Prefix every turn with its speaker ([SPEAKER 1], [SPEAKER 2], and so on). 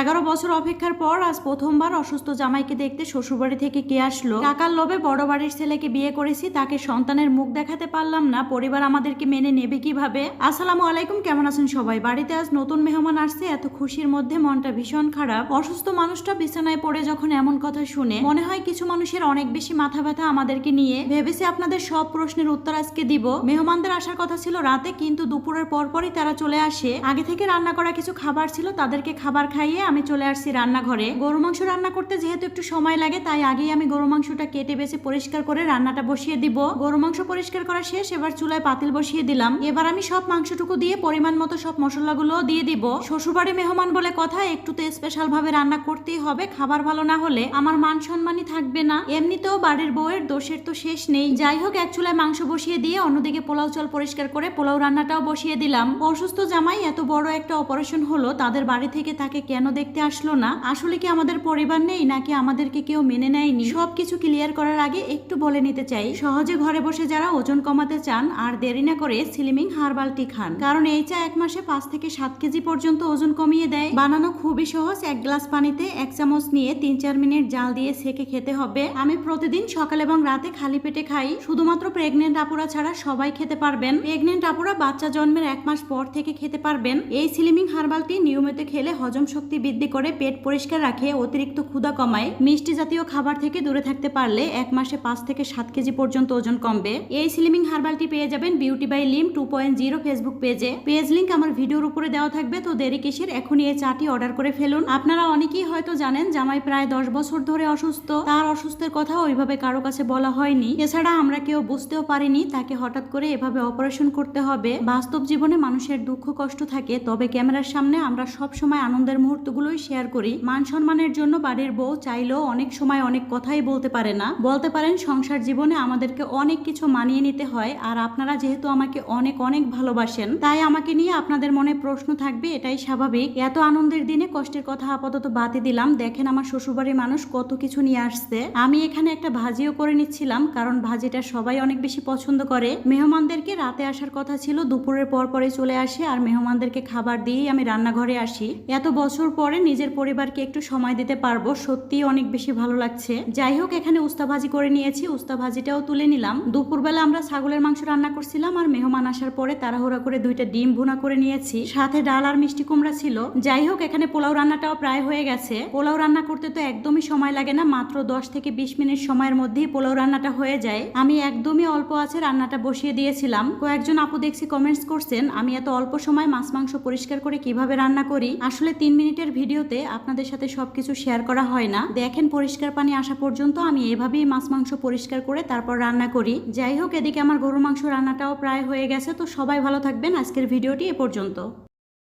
[SPEAKER 1] এগারো বছর অপেক্ষার পর আজ প্রথমবার অসুস্থ জামাইকে দেখতে শ্বশুরবাড়ি থেকে কে আসলো? টাকার লোভে বড় বাড়ির ছেলেকে বিয়ে করেছি, তাকে সন্তানের মুখ দেখাতে পারলাম না, পরিবার আমাদেরকে মেনে নেবে কীভাবে? আসসালামু আলাইকুম, কেমন আছেন সবাই? বাড়িতে আজ নতুন মেহমান আসছে, এত খুশির মধ্যে মনটা ভীষণ খারাপ। অসুস্থ মানুষটা বিছানায় পড়ে যখন এমন কথা শুনে, মনে হয় কিছু মানুষের অনেক বেশি মাথা ব্যথা আমাদেরকে নিয়ে। ভেবেছি আপনাদের সব প্রশ্নের উত্তর আজকে দিব। মেহমানদের আসার কথা ছিল রাতে, কিন্তু দুপুরের পরপরই তারা চলে আসে। আগে থেকে রান্না করা কিছু খাবার ছিল, তাদেরকে খাবার খাইয়ে আমি চলে আসছি রান্নাঘরে। গরু মাংস রান্না করতে যেহেতু একটু সময় লাগে, তাই আগেই আমি গরু মাংসটা কেটে বেছে পরিষ্কার করে রান্নাটা বসিয়ে দিব। গরু মাংস পরিষ্কার করা শেষ, এবার চুলায় পাতিল বসিয়ে দিলাম। এবার আমি সব মাংসটুকু দিয়ে পরিমাণ মতো সব মশলাগুলো দিয়ে দিব। শ্বশুরবাড়ি মেহমান বলে কথা একটু তো স্পেশাল ভাবে রান্না করতেই হবে, খাবার ভালো না হলে আমার মান সম্মানই থাকবে না। এমনিতেও বাড়ির বউয়ের দোষের তো শেষ নেই। যাই হোক, এক চুলায় মাংস বসিয়ে দিয়ে অন্যদিকে পোলাও চল পরিষ্কার করে পোলাও রান্নাটাও বসিয়ে দিলাম। অসুস্থ জামাই এত বড় একটা অপারেশন হলো, তাদের বাড়ি থেকে তাকে কেন দেখতে আসলো না। আসলে কি আমাদের পরিবার নেই, নাকি আমাদেরকে কেউ মেনে নেয়নি? সবকিছু ক্লিয়ার করার আগে একটু বলে নিতে চাই, সহজে ঘরে বসে যারা ওজন কমাতে চান আর দেরি না করে স্লিমিং হার্বাল টি খান। কারণ এই চা এক মাসে পাঁচ থেকে সাত কেজি পর্যন্ত ওজন কমিয়ে দেয়। বানানো খুবই সহজ, এক গ্লাস পানিতে এক চামচ নিয়ে তিন চার মিনিট জাল দিয়ে সেকে খেতে হবে। আমি প্রতিদিন সকাল এবং রাতে খালি পেটে খাই, শুধুমাত্র প্রেগনেন্ট আপুরা ছাড়া সবাই খেতে পারবেন। প্রেগনেন্ট আপুরা বাচ্চা জন্মের এক মাস পর থেকে খেতে পারবেন। এই স্লিমিং হার্বাল টি নিয়মিত খেলে হজম শক্তি বৃদ্ধি করে পেট পরিষ্কার রাখে, অতিরিক্ত ক্ষুধা কমায়। মিষ্টি জাতীয় খাবার থেকে দূরে থাকতে পারলে এক মাসে পাঁচ থেকে সাত কেজি পর্যন্ত ওজন কমবে। এই স্লিমিং হার্বালটি পেয়ে যাবেন beauty by Lim two point zero Facebook পেজে পেজ লিঙ্ক আমার ভিডিওর উপরে দেওয়া থাকবে, তো দেরি কিসের? এখনই এই চাটি অর্ডার করে ফেলুন। আপনারা অনেকেই হয়তো জানেন, জামাই প্রায় দশ বছর ধরে অসুস্থ। তার অসুস্থের কথা ওইভাবে কারও কাছে বলা হয়নি। এছাড়া আমরা কেউ বুঝতেও পারিনি, তাকে হঠাৎ করে এভাবে অপারেশন করতে হবে। বাস্তব জীবনে মানুষের দুঃখ কষ্ট থাকে, তবে ক্যামেরার সামনে আমরা সব সময় আনন্দের মুহূর্তগুলোই শেয়ার করি। মান সম্মানের জন্য বাড়ির বউ চাইলেও অনেক সময় অনেক কথাই বলতে পারে না। বলতে পারেন, সংসার জীবনে আমাদেরকে অনেক কিছু মানিয়ে নিতে হয় আর আপনারা যেহেতু আমাকে অনেক অনেক ভালোবাসেন, তাই আমাকে নিয়ে আপনাদের মনে প্রশ্ন থাকবে, এটাই স্বাভাবিক। এত আনন্দের দিনে কষ্টের কথা আপাতত বাতি দিলাম। দেখেন আমার শ্বশুরবাড়ির মানুষ কত কিছু নিয়ে আসছে। আমি এখানে একটা ভাজিও করে নিচ্ছিলাম, কারণ ভাজিটা সবাই অনেক বেশি পছন্দ করে। মেহমানদেরকে রাতে আসার কথা ছিল, দুপুরের পর পরে চলে আসে আর মেহমানদেরকে খাবার দিয়েই আমি রান্নাঘরে আসি। এত বছর পরে নিজের পরিবারকে একটু সময় দিতে পারব। সত্যি অনেক বেশি ভালো লাগছে। যাই হোক, এখানে উস্তা ভাজি করে নিয়েছি। উস্তা ভাজিটাও তুলে নিলাম। দুপুরবেলা আমরা ছাগলের মাংস রান্না করছিলাম আর মেহমান আসার পরে তাড়াহুড়া করে দুইটা ডিম ভুনা করে নিয়েছি। সাথে ডাল আর মিষ্টি কুমড়া ছিল। যাই হোক, এখানে পোলাও রান্নাটাও প্রায় হয়ে গেছে। পোলাও রান্না করতে তো একদমই সময় লাগে না। মাত্র দশ থেকে বিশ মিনিট সময়ের মধ্যেই পোলাও রান্নাটা হয়ে যায়। আমি একদমই অল্প আছে রান্নাটা বসিয়ে দিয়েছিলাম। কয়েকজন আপু দেখছি কমেন্টস করছেন, আমি এত অল্প সময় মাছ মাংস পরিষ্কার করে কীভাবে রান্না করি? আসলে তিন মিনিটের ভিডিওতে আপনাদের সাথে সব কিছু শেয়ার করা হয় না। দেখেন পরিষ্কার পানি আসা পর্যন্ত আমি এভাবেই মাছ মাংস পরিষ্কার করে তারপর রান্না করি। যাই হোক, এদিকে আমার গরু মাংস রান্নাটাও প্রায় হয়ে গেছে, তো সবাই ভালো থাকবেন। আজকের ভিডিওটি এ পর্যন্ত।